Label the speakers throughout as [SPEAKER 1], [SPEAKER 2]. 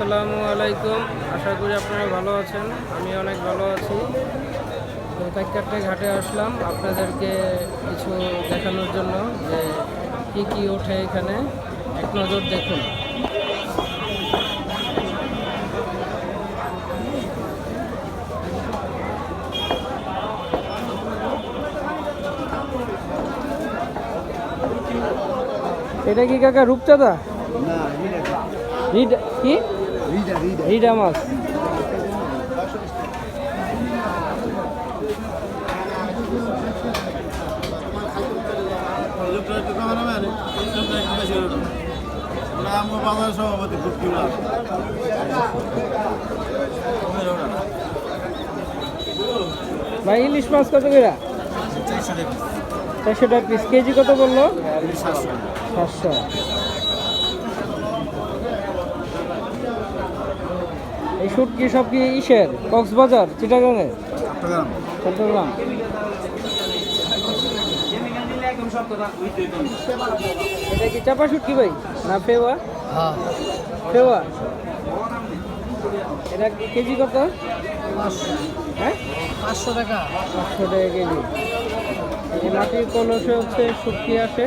[SPEAKER 1] আসসালামু আলাইকুম। আশা করি আপনারা ভালো আছেন। আমি অনেক ভালো আছি। তো কাইকাটে ঘাটে আসলাম আপনাদেরকে কিছু দেখানোর জন্য যে কি কি ওঠে এখানে। এক নজর দেখুন। এটা কি কাকা রূপচাঁদা? কি?
[SPEAKER 2] রিডা
[SPEAKER 1] মাছ
[SPEAKER 2] সভাপতি
[SPEAKER 1] ভাই, ইলিশ মাছ কত করে? চারশো টাকা পিস কেজি কত বলল? সাতশো। এই শুট কি সব কি ইসের? কক্সবাজার? চিটাগাঙের চট্টগ্রাম। এটা কি চাপা শুট কি ভাই? না ফেওয়া?
[SPEAKER 2] হ্যাঁ।
[SPEAKER 1] ফেওয়া? এটা কেজি কত? হ্যাঁ?
[SPEAKER 2] পাঁচশো টাকা।
[SPEAKER 1] পাঁচশো টাকা কেজি। এই মাটির কলসে হচ্ছে শুটকি আসে।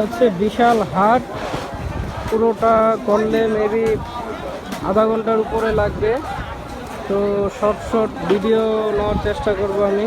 [SPEAKER 1] হচ্ছে বিশাল হাট। পুরোটা করলে মেবি আধা ঘণ্টার উপরে লাগবে। তো শর্ট শর্ট ভিডিও নেওয়ার চেষ্টা করব আমি।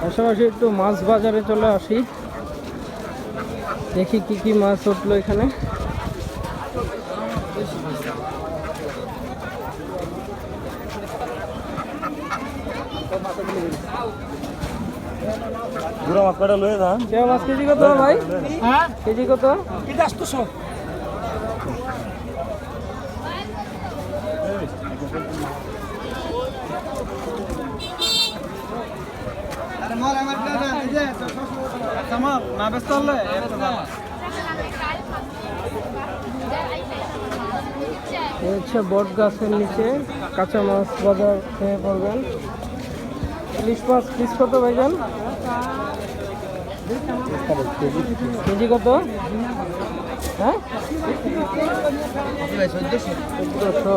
[SPEAKER 1] পাশাপাশি একটু মাছ বাজারে চলে আসি। দেখি কি কি মাছ উঠল এখানে।
[SPEAKER 2] পুরো মাছ লয়ে যান?
[SPEAKER 1] কেউ মাছ কেজি কত ভাই?
[SPEAKER 2] হ্যাঁ?
[SPEAKER 1] কেজি কত?
[SPEAKER 2] এটা আসতো সব না ব্যস্ত হলে?
[SPEAKER 1] হচ্ছে বট গাছের নিচে কাঁচা মাছ বাজার খেয়ে পড়বেন। ইলিশ মাছ পিস কত ভাইজান? কেজি কত? হ্যাঁ? চোদ্দশো।